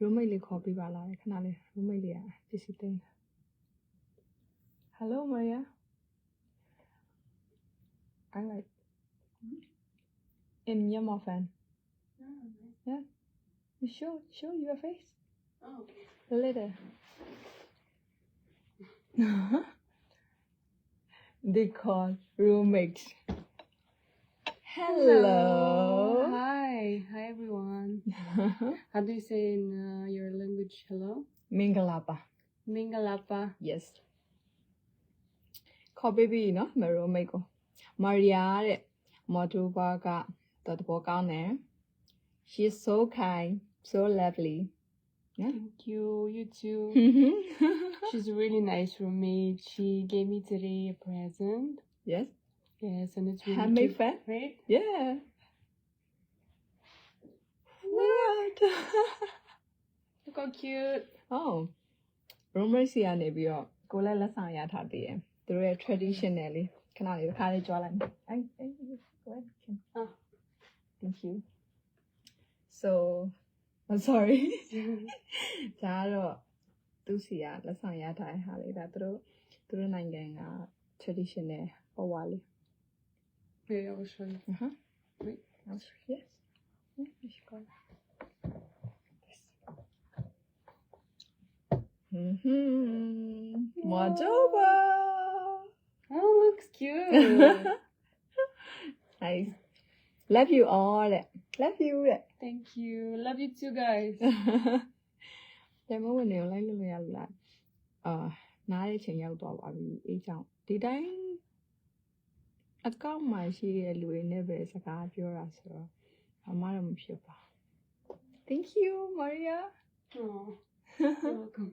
roommate လေးခေါ်ပြပါလားခဏလေး roommate လေးကပစ္စည်းသိမ်းတာ Hello Maria I like in Myanmar fan yeah you show show your face Oh. a little they call roommate hello Hi. Hi, everyone. How do you say in uh, your language hello? မင်္ဂလာပါ Mingalapa. yes ခေါ်ပေးပြီနော်မရိုမိတ်ကိုမာရီယာတဲ့မော်တိုဘာကတော်တော်ကောင်းတယ် she is so kind so lovely Thank you. You too. She's a really nice roommate. She gave me today a present. yes Yes, and it's really Handmade cute, fan? right? yeah Look how cute. oh roommate စီကနေပြီးတော့ကိုလည်းလက်ဆောင်ရထားသေးတယ်သူတို့ရဲ့ traditional လေးခဏလေးတစ်ခါလေးကြွားလိုက်မယ်အဲအဲ go ahead Kim. Ah. thank you so I'm sorry ဒါကတော့သူစီကလက်ဆောင်ရထားတဲ့ဟာလေးဒါသူတို့သူတို့နိုင်ငံက traditional ပေါ်ဝါလေး Here, I will show you. uh huh Wait. yes yes yeah, you should go Mhm. Mojoba. Oh, looks cute. nice. Love you all. Love you. Thank you. Love you too, guys. တယ်မဝင်နေလိုက်လို့မရဘူးလားအာနားရဲ့ချိန်ရောက်သွားပါပြီအေးကြောင့်ဒီတိုင်းအကောင့်မှာရှိတဲ့လူတွေနဲ့ပဲစကားပြောတာဆိုတော့အမတော့မဖြစ်ပါ Thank you Maria Oh, you're welcome.